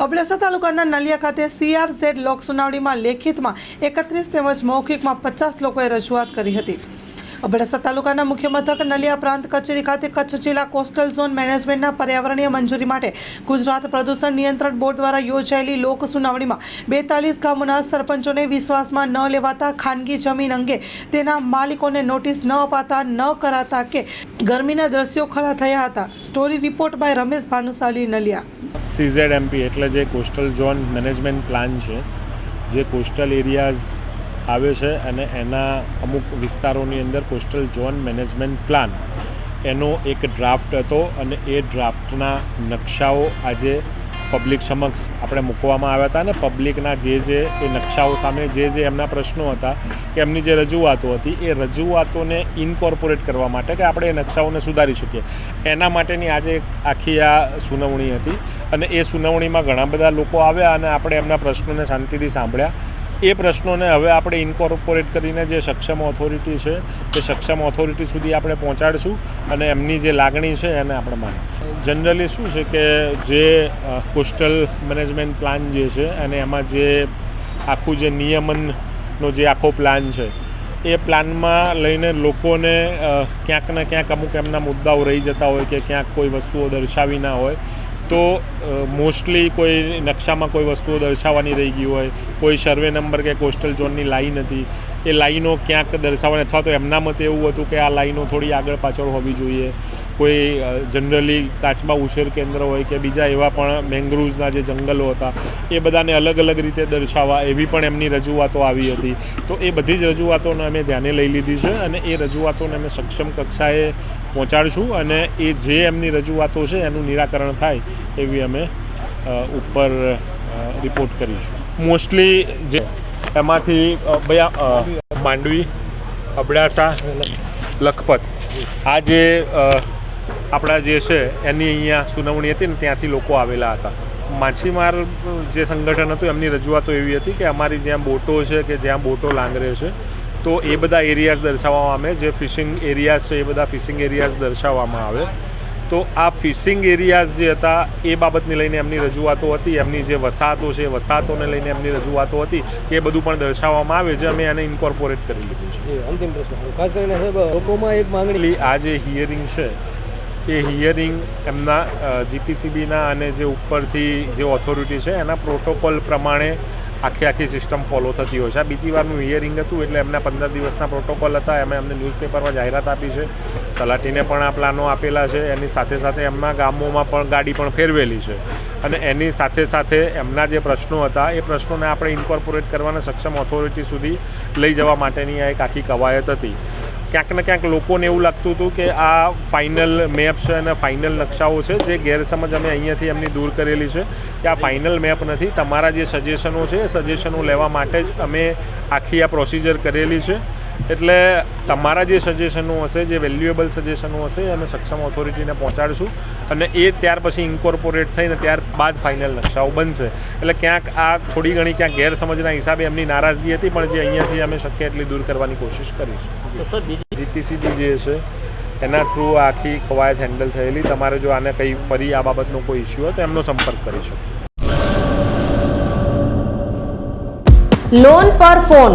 અબડાસા તાલુકાના નલિયા ખાતે સીઆરઝેડ લોક સુનાવણીમાં લેખિતમાં એકત્રીસ તેમજ મૌખિકમાં પચાસ લોકોએ રજૂઆત કરી હતી. અબડાસા તાલુકાના મુખ્ય મથક નલિયા પ્રાંત કચેરી ખાતે કચ્છ જિલ્લા કોસ્ટલ ઝોન મેનેજમેન્ટના પર્યાવરણીય મંજૂરી માટે ગુજરાત પ્રદૂષણ નિયંત્રણ બોર્ડ દ્વારા યોજાયેલી લોક સુનાવણીમાં બેતાલીસ ગામોના સરપંચોને વિશ્વાસમાં ન લેવાતા ખાનગી જમીન અંગે તેના માલિકોને નોટિસ ન અપાતા ન કરાતા કે ગરમીના દ્રશ્યો ખરા થયા હતા. Story report by Ramesh Bhanushali Naliya. CZ MP એટલે જે કોસ્ટલ ઝોન મેનેજમેન્ટ પ્લાન છે, જે કોસ્ટલ એરિયાઝ આવે છે અને એના અમુક વિસ્તારોની અંદર કોસ્ટલ ઝોન મેનેજમેન્ટ પ્લાન. એનો એક ડ્રાફ્ટ હતો અને એ ડ્રાફ્ટના નકશાઓ આજે પબ્લિક સમક્ષ આપણે મૂકવામાં આવ્યા હતા અને પબ્લિકના જે જે એ નકશાઓ સામે જે જે એમના પ્રશ્નો હતા કે એમની જે રજૂઆતો હતી, એ રજૂઆતોને ઇન્કોર્પોરેટ કરવા માટે કે આપણે એ નકશાઓને સુધારી શકીએ. એના માટેની આજે આખી આ સુનાવણી હતી અને એ સુનાવણીમાં ઘણા બધા લોકો આવ્યા અને આપણે એમના પ્રશ્નોને શાંતિથી સાંભળ્યા. એ પ્રશ્નોને હવે આપણે ઇન્કોર્પોરેટ કરીને જે સક્ષમ ઓથોરિટી છે, એ સક્ષમ ઓથોરિટી સુધી આપણે પહોંચાડીશું અને એમની જે લાગણી છે એને આપણે માનીશું. જનરલી શું છે કે જે કોસ્ટલ મેનેજમેન્ટ પ્લાન જે છે અને એમાં જે આખું જે નિયમનનો જે આખો પ્લાન છે, એ પ્લાનમાં લઈને લોકોને ક્યાંક ને ક્યાંક અમુક એમના મુદ્દાઓ રહી જતા હોય કે ક્યાંક કોઈ વસ્તુઓ દર્શાવી ના હોય. તો મોસ્ટલી કોઈ નકશામાં કોઈ વસ્તુઓ દર્શાવવાની રહી ગઈ હોય, કોઈ સર્વે નંબર કે કોસ્ટલ ઝોનની લાઈન હતી, એ લાઈનો ક્યાંક દર્શાવવાની, અથવા તો એમના મતે એવું હતું કે આ લાઈનો થોડી આગળ પાછળ હોવી જોઈએ. કોઈ જનરલી કાચબા ઉછેર કેન્દ્ર હોય કે બીજા એવા પણ મેંગ્રુવ્સના જે જંગલો હતા, એ બધાને અલગ અલગ રીતે દર્શાવવા એવી પણ એમની રજૂઆતો આવી હતી. તો એ બધી જ રજૂઆતોને અમે ધ્યાને લઈ લીધી છે અને એ રજૂઆતોને અમે સક્ષમ કક્ષાએ પહોંચાડીશું અને એ જે એમની રજૂઆતો છે એનું નિરાકરણ થાય એવી અમે ઉપર રિપોર્ટ કરીશું. મોસ્ટલી જે એમાંથી માંડવી, અબડાસા, લખપત, આ જે આપણા જે છે એની અહીંયા સુનાવણી હતી ને ત્યાંથી લોકો આવેલા હતા. માછીમાર જે સંગઠન હતું એમની રજૂઆતો એવી હતી કે અમારી જ્યાં બોટો છે કે જ્યાં બોટો લાંગરે છે તો એ બધા એરિયાઝ દર્શાવવામાં આવે. જે ફિશિંગ એરિયાઝ છે એ બધા ફિશિંગ એરિયાઝ દર્શાવવામાં આવે. તો આ ફિશિંગ એરિયાઝ જે હતા એ બાબતને લઈને એમની રજૂઆતો હતી એમની જે વસાહતો છે વસાહતોને લઈને એમની રજૂઆતો હતી એ બધું પણ દર્શાવવામાં આવે છે. અમે એને ઇન્કોર્પોરેટ કરી લીધું છે. અંતિમ પ્રશ્ન. ખાસ કરીને લોકોમાં એક માંગણી. આ જે હિયરિંગ છે એ હિયરિંગ એમના જીપીસીબીના અને જે ઉપરથી જે ઓથોરિટી છે, એના પ્રોટોકોલ પ્રમાણે આખી આખી સિસ્ટમ ફોલો થતી હોય છે. આ બીજી વારનું હિયરિંગ હતું એટલે એમના પંદર દિવસના પ્રોટોકોલ હતા. એમણે અમને ન્યૂઝપેપરમાં જાહેરાત આપી છે. તલાટીને પણ આ પ્લાનો આપેલા છે. એની સાથે સાથે એમના ગામોમાં પણ ગાડી પણ ફેરવેલી છે. અને એની સાથે સાથે એમના જે પ્રશ્નો હતા, એ પ્રશ્નોને આપણે ઇન્કોર્પોરેટ કરવાના સક્ષમ ઓથોરિટી સુધી લઈ જવા માટેની આ એક આખી કવાયત હતી. ક્યાંક ને ક્યાંક લોકોને એવું લાગતું હતું કે આ ફાઇનલ મેપ છે અને ફાઇનલ નકશાઓ છે જે ગેરસમજ અમે અહીંયાથી એમની દૂર કરેલી છે કે આ ફાઇનલ મેપ નથી. તમારા જે સજેશનો છે એ સજેશનો લેવા માટે જ અમે આખી આ પ્રોસિજર કરેલી છે. એટલે તમારા જે સજેશનો હશે જે વેલ્યુએબલ સજેશનો હશે એ અમે સક્ષમ ઓથોરિટીને પહોંચાડીશું અને એ ત્યાર પછી ઇન્કોર્પોરેટ થઈને ત્યારબાદ ફાઇનલ નકશાઓ બનશે. એટલે ક્યાંક આ થોડી ઘણી ક્યાંક ગેરસમજના હિસાબે એમની નારાજગી હતી પણ જે અહીંયાથી અમે શક્ય એટલી દૂર કરવાની કોશિશ કરીશું. તો જીપીસીબી જે છે એના થ્રુ આખી કવાયત હેન્ડલ થયેલી. તમારે જો આને કંઈ ફરી આ બાબતનો કોઈ ઇસ્યુ હોય તો એમનો સંપર્ક કરી શકો. લોન પર ફોન